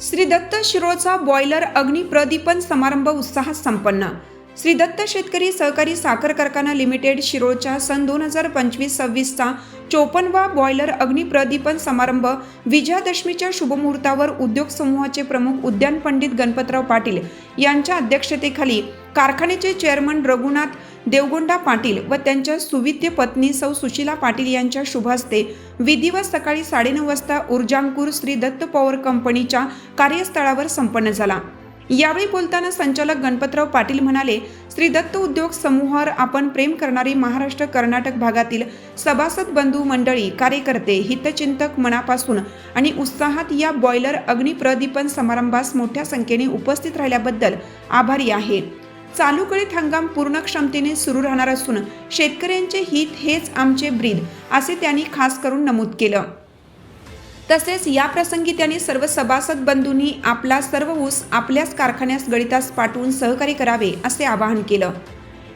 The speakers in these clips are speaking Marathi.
श्री दत्त शिरोळचा बॉयलर अग्निप्रदीपन समारंभ उत्साहात संपन्न. श्री दत्त शेतकरी सहकारी साखर कारखाना लिमिटेड शिरोळच्या सन दोन हजार पंचवीस सव्वीसचा चोपन्नवा बॉयलर अग्निप्रदीपन समारंभ विजयादशमीच्या शुभमुहूर्तावर उद्योग समूहाचे प्रमुख उद्यान पंडित गणपतराव पाटील यांच्या अध्यक्षतेखाली कारखान्याचे चेअरमन रघुनाथ देवगोंडा पाटील व त्यांच्या सुविद्य पत्नी सौ सुशीला पाटील यांच्या शुभहस्ते विधिवत सकाळी साडेनऊ वाजता ऊर्जांकूर श्री दत्त पॉवर कंपनीच्या कार्यस्थळावर संपन्न झाला. यावेळी बोलताना संचालक गणपतराव पाटील म्हणाले श्री दत्त उद्योग समूहावर आपण प्रेम करणारी महाराष्ट्र कर्नाटक भागातील सभासद बंधू मंडळी कार्यकर्ते हितचिंतक मनापासून आणि उत्साहात या बॉयलर अग्निप्रदीपन समारंभास मोठ्या संख्येने उपस्थित राहिल्याबद्दल आभारी आहे. चालू कळीत हंगाम पूर्ण क्षमतेने सुरू राहणार असून शेतकऱ्यांचे हित हेच आमचे ब्रीद असे त्यांनी खास करून नमूद केलं. तसेच या प्रसंगी त्यांनी सर्व सभासद बंधूंनी आपला सर्व ऊस आपल्याच कारखान्यास गळितास पाठवून सहकार्य करावे असे आवाहन केलं.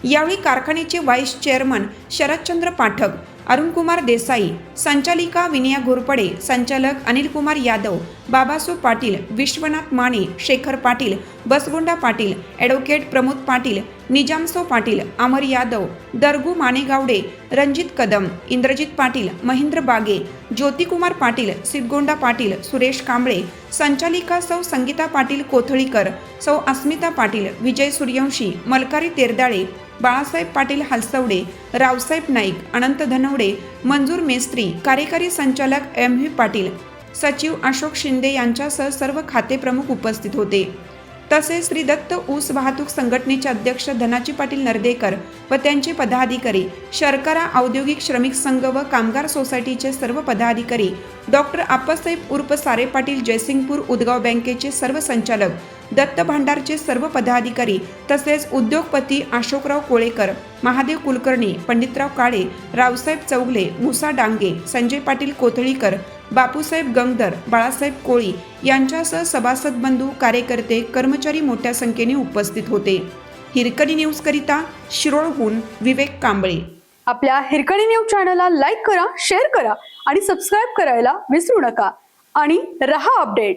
यावेळी कारखान्याचे व्हाईस चेअरमन शरदचंद्र पाठक अरुणकुमार देसाई संचालिका विनया घोरपडे संचालक अनिलकुमार यादव बाबासू पाटील विश्वनाथ माने शेखर पाटील बसगोंडा पाटील ॲडव्होकेट प्रमोद पाटील निजामसो पाटील अमर यादव दरगू मानेगावडे रणजित कदम इंद्रजित पाटील महेंद्र बागे ज्योतिकुमार पाटील सिद्धगोंडा पाटील सुरेश कांबळे संचालिका सौ संगीता पाटील कोथळीकर सौ अस्मिता पाटील विजय सूर्यवंशी मलकारी तेरदाळे बाळासाहेब पाटील हालसवडे रावसाहेब नाईक अनंत धनवडे मंजूर मेस्त्री कार्यकारी संचालक एम व्ही पाटील सचिव अशोक शिंदे यांच्यासह सर्व खातेप्रमुख उपस्थित होते. तसेच श्री दत्त ऊस वाहतूक संघटनेचे अध्यक्ष धनाजी पाटील नर्देकर व त्यांचे पदाधिकारी शर्करा औद्योगिक श्रमिक संघ व कामगार सोसायटीचे सर्व पदाधिकारी डॉक्टर आप्पासाहेब उर्फ सारे पाटील जयसिंगपूर उदगाव बँकेचे सर्व संचालक दत्त भांडारचे सर्व पदाधिकारी तसेच उद्योगपती अशोकराव कोळेकर महादेव कुलकर्णी पंडितराव काळे रावसाहेब चौगले मुसा डांगे संजय पाटील कोथळीकर बापूसाहेब गंगधर बाळासाहेब कोळी यांच्यासह सभासद बंधू कार्यकर्ते कर्मचारी मोठ्या संख्येने उपस्थित होते. हिरकणी न्यूजकरिता शिरोळहून विवेक कांबळे. आपल्या हिरकणी न्यूज चॅनलला लाईक करा शेअर करा आणि सबस्क्राईब करायला विसरू नका. आणि रहा अपडेट.